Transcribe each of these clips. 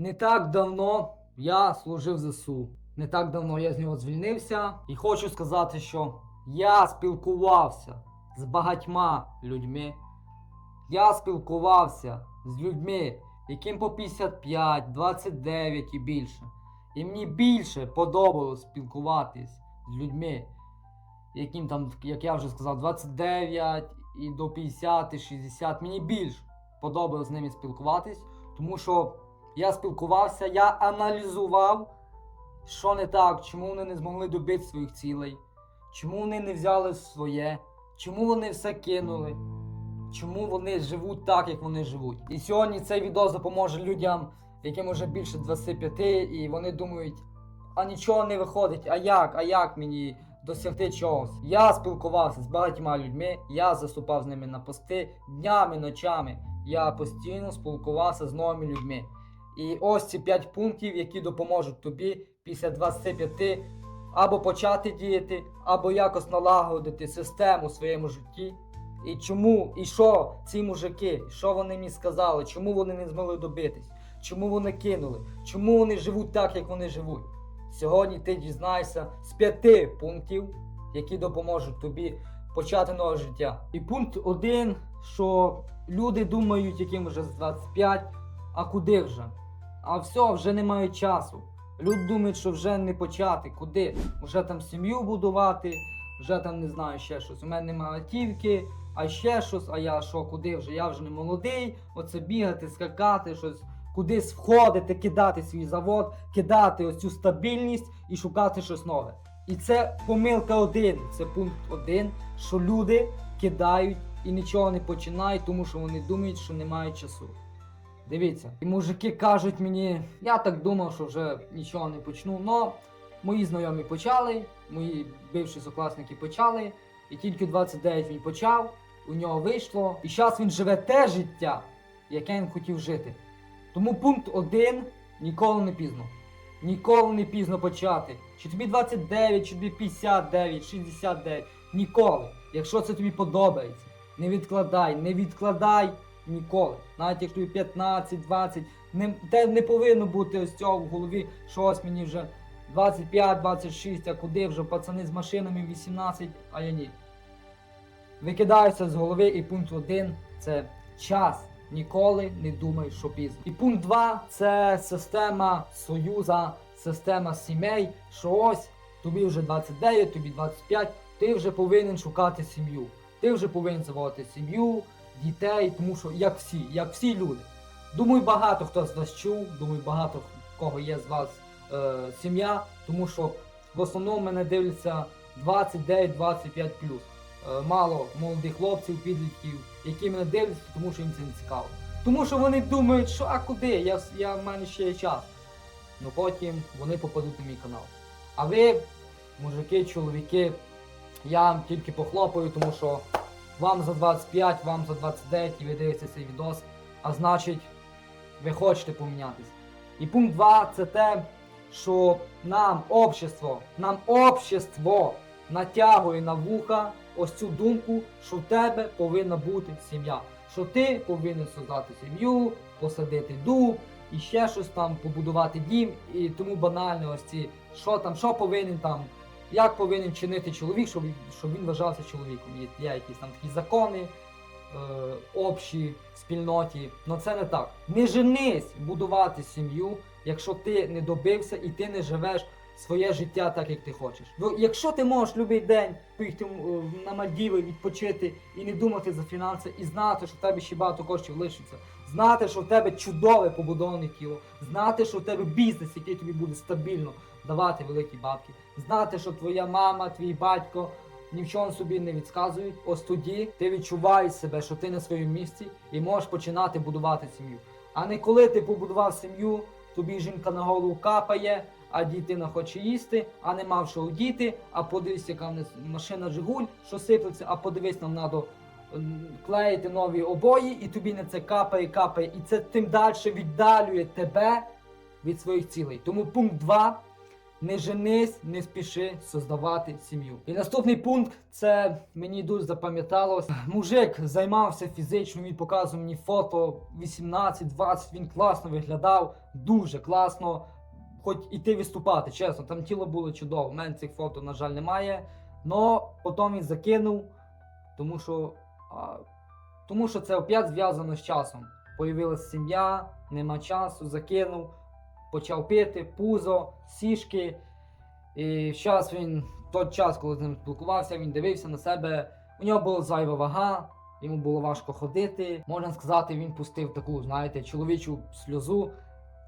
Не так давно я служив ЗСУ. Не так давно я з нього звільнився. І хочу сказати, що я спілкувався з багатьма людьми. Я спілкувався з людьми, яким по 55, 29 і більше. І мені більше подобалось спілкуватись з людьми, яким там, як я вже сказав, 29 і до 50, і 60. Мені більш подобалось з ними спілкуватись, тому що я спілкувався, я аналізував, що не так, чому вони не змогли добити своїх цілей, чому вони не взяли своє, чому вони все кинули, чому вони живуть так, як вони живуть. І сьогодні цей відео допоможе людям, яким вже більше 25, і вони думають, а нічого не виходить, а як, а як мені досягти чогось? Я спілкувався з багатьма людьми, я заступав з ними на пости днями, ночами. Я постійно спілкувався з новими людьми. І ось ці 5 пунктів, які допоможуть тобі після 25 або почати діяти, або якось налагодити систему в своєму житті. І чому, і що ці мужики, що вони мені сказали, чому вони не змогли добитись, чому вони кинули, чому вони живуть так, як вони живуть. Сьогодні ти дізнаєшся з п'яти пунктів, які допоможуть тобі почати нове життя. І пункт один, що люди думають, яким вже з 25, а куди вже? А все, вже не мають часу. Люди думають, що вже не почати, куди? Вже там сім'ю будувати, вже там не знаю ще щось. У мене немає автівки, а ще щось, а я що, куди вже? Я вже не молодий, оце бігати, скакати, щось кудись входити, кидати свій завод, кидати ось цю стабільність і шукати щось нове. І це помилка один, це пункт один, що люди кидають і нічого не починають, тому що вони думають, що не мають часу. Дивіться, і мужики кажуть мені, я так думав, що вже нічого не почну. Но мої знайомі почали, мої бивші сокласники почали, і тільки 29 він почав, у нього вийшло. І зараз він живе те життя, яке він хотів жити. Тому пункт один ніколи не пізно. Ніколи не пізно почати. Чи тобі 29, чи тобі 59, 69. Ніколи. Якщо це тобі подобається. Не відкладай, не відкладай ніколи. Навіть якщо 15, 20. Не, те не повинно бути ось цього в голові, що ось мені вже 25, 26, а куди вже пацани з машинами 18, а я ні. Викидаюся з голови і пункт один це час. Ніколи не думай, що пізно. І пункт 2 це система союза, система сімей. Що ось тобі вже 29, тобі 25, ти вже повинен шукати сім'ю. Ти вже повинен заводити сім'ю, дітей, тому що як всі, як всі люди. Думаю, багато хто з вас чув, думаю, багато в кого є з вас е, сім'я, тому що в основному мене дивляться 29-25 Е, Мало молодих хлопців, підлітків, які мене дивляться, тому що їм це не цікаво. Тому що вони думають, що а куди? Я, я в мене ще є час. Ну потім вони попадуть на мій канал. А ви, мужики, чоловіки, я вам тільки похлопаю, тому що вам за 25, вам за 29 і ви дивитеся цей відос, а значить, ви хочете помінятись. І пункт 2 це те, що нам общество, нам общество натягує на вуха ось цю думку, що в тебе повинна бути сім'я. Що ти повинен создати сім'ю, посадити дуб і ще щось там, побудувати дім, і тому банально ось ці, що там, що повинен там, як повинен чинити чоловік, щоб, щоб він вважався чоловіком. Є, якісь там такі закони, е, общі спільноті. Ну це не так. Не женись будувати сім'ю, якщо ти не добився і ти не живеш своє життя так, як ти хочеш. Ну, якщо ти можеш будь-який день поїхати е, на Мальдіви, відпочити і не думати за фінанси, і знати, що в тебе ще багато коштів лишиться, знати, що в тебе чудове побудоване тіло, знати, що в тебе бізнес, який тобі буде стабільно давати великі бабки, знати, що твоя мама, твій батько ні в чому собі не відказують, ось тоді ти відчуваєш себе, що ти на своєму місці і можеш починати будувати сім'ю. А не коли ти побудував сім'ю, тобі жінка на голову капає, а дитина хоче їсти, а нема в що одіти, а подивись, яка в нас машина Жигуль, що сиплеться, а подивись, нам треба клеїти нові обої, і тобі на це капає, капає, і це тим далі віддалює тебе від своїх цілей. Тому пункт 2 Не женись, не спіши создавати сім'ю. І наступний пункт це мені дуже запам'яталось. Мужик займався фізично, він показував мені фото 18-20, він класно виглядав, дуже класно. Хоч іти виступати, чесно, там тіло було чудово. У мене цих фото, на жаль, немає. Но потім він закинув, тому що, а, тому що це опять зв'язано з часом. Появилась сім'я, нема часу, закинув, почав пити, пузо, сішки. І зараз він, той час, коли з ним спілкувався, він дивився на себе. У нього була зайва вага, йому було важко ходити. Можна сказати, він пустив таку, знаєте, чоловічу сльозу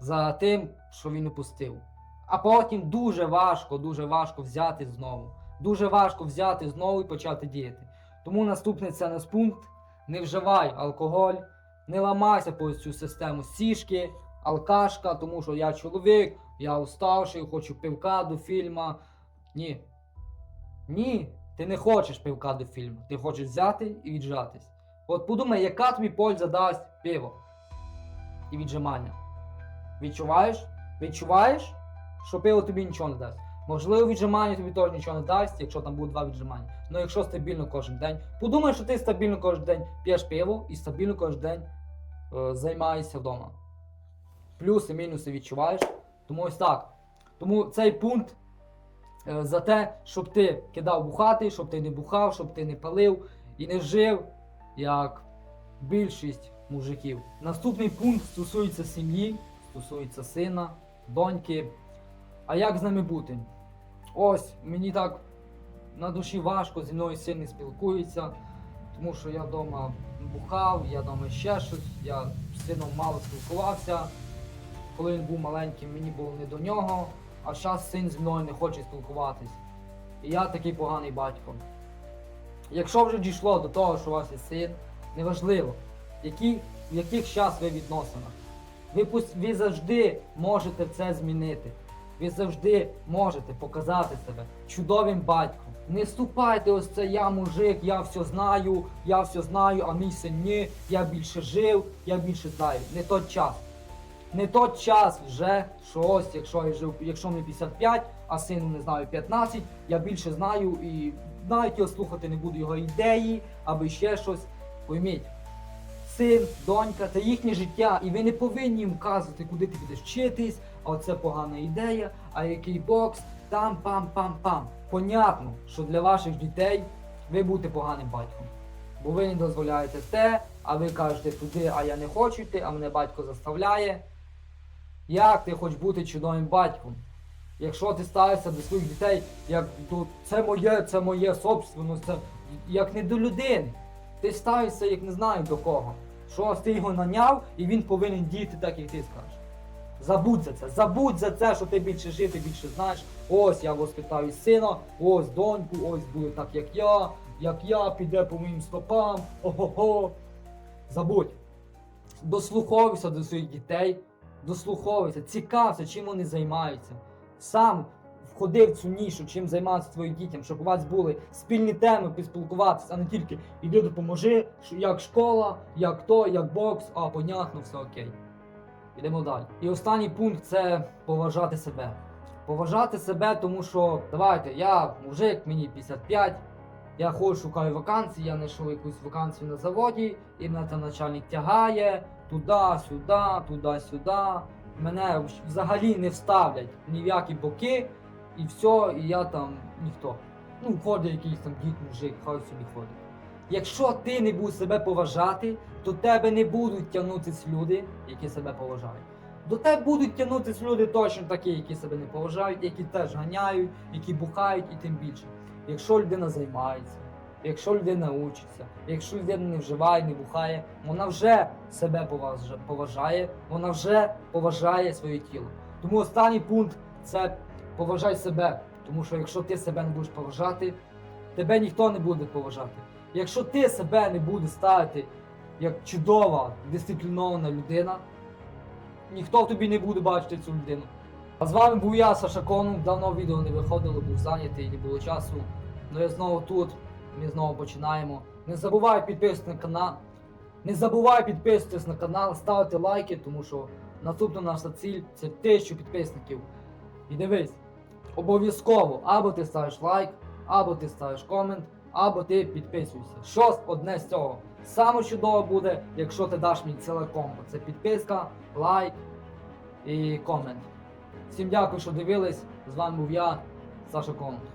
за тим, що він упустив. А потім дуже важко, дуже важко взяти знову. Дуже важко взяти знову і почати діяти. Тому наступний це наш пункт: не вживай алкоголь, не ламайся по цю систему сішки, алкашка, тому що я чоловік, я уставший, хочу пивка до фільма. Ні. Ні, ти не хочеш пивка до фільму. Ти хочеш взяти і віджатись. От подумай, яка тобі польза дасть пиво і віджимання. Відчуваєш? Відчуваєш, що пиво тобі нічого не дасть. Можливо, віджимання тобі теж нічого не дасть, якщо там буде два віджимання. Ну якщо стабільно кожен день. Подумай, що ти стабільно кожен день п'єш пиво і стабільно кожен день е, займаєшся вдома. Плюси, мінуси відчуваєш. Тому ось так. Тому цей пункт е, за те, щоб ти кидав бухати, щоб ти не бухав, щоб ти не палив і не жив, як більшість мужиків. Наступний пункт стосується сім'ї, стосується сина, доньки. А як з ними бути? Ось мені так на душі важко, зі мною син не спілкується, тому що я вдома бухав, я вдома ще щось, я з сином мало спілкувався. Коли він був маленьким, мені було не до нього, а зараз син зі мною не хоче спілкуватись. І я такий поганий батько. Якщо вже дійшло до того, що у вас є син, неважливо, які, в яких час ви відносинах. Ви, ви завжди можете це змінити. Ви завжди можете показати себе чудовим батьком. Не ступайте ось це я мужик, я все знаю, я все знаю, а мій син ні, я більше жив, я більше знаю. Не той час. Не той час вже, що ось, якщо я жив, якщо мені 55, а сину не знаю 15, я більше знаю і навіть його слухати не буду його ідеї або ще щось. Пойміть, син, донька це їхнє життя, і ви не повинні їм вказувати, куди ти будеш вчитись, а оце погана ідея, а який бокс, там пам-пам-пам. Понятно, що для ваших дітей ви будете поганим батьком. Бо ви не дозволяєте те, а ви кажете туди, а я не хочу йти, а мене батько заставляє. Як ти хочеш бути чудовим батьком? Якщо ти ставишся до своїх дітей, як до це моє, це моє собственно, це як не до людини. Ти ставишся, як не знаю до кого. Що ти його наняв, і він повинен діяти так, як ти скажеш. Забудь за це, забудь за це, що ти більше жив, ти більше знаєш. Ось я воспитаю сина, ось доньку, ось буде так, як я, як я, піде по моїм стопам, ого-го. Забудь. Дослуховуйся до своїх дітей, дослуховуйся, цікався, чим вони займаються. Сам входи в цю нішу, чим займатися твоїм дітям, щоб у вас були спільні теми поспілкуватися, а не тільки іди допоможи, як школа, як то, як бокс, а понятно, все окей. Йдемо далі. І останній пункт це поважати себе. Поважати себе, тому що давайте, я мужик, мені 55, я ходжу, шукаю вакансії, я знайшов якусь вакансію на заводі, і мене там начальник тягає туди-сюди, туди-сюди. Мене взагалі не вставлять ні в які боки, і все, і я там ніхто. Ну, ходить якийсь там дід мужик, хай собі ходить. Якщо ти не будеш себе поважати, то тебе не будуть тягнутися люди, які себе поважають. До тебе будуть тягнутися люди точно такі, які себе не поважають, які теж ганяють, які бухають і тим більше. Якщо людина займається, якщо людина учиться, якщо людина не вживає, не бухає, вона вже себе поважає, вона вже поважає своє тіло. Тому останній пункт це поважай себе. Тому що якщо ти себе не будеш поважати, тебе ніхто не буде поважати. Якщо ти себе не будеш ставити як чудова, дисциплінована людина, ніхто в тобі не буде бачити цю людину. А з вами був я, Саша Конум. Давно відео не виходило, був зайнятий, не було часу. Ну я знову тут, ми знову починаємо. Не забувай підписуватися на канал. Не забувай підписуватись на канал, ставити лайки, тому що наступна наша ціль це тисячу підписників. І дивись, Обов'язково або ти ставиш лайк, або ти ставиш комент, або ти підписуйся. Щось одне з цього. Саме чудово буде, якщо ти даш мені ціле комбо. Це підписка, лайк і комент. Всім дякую, що дивились. З вами був я, Саша Комент.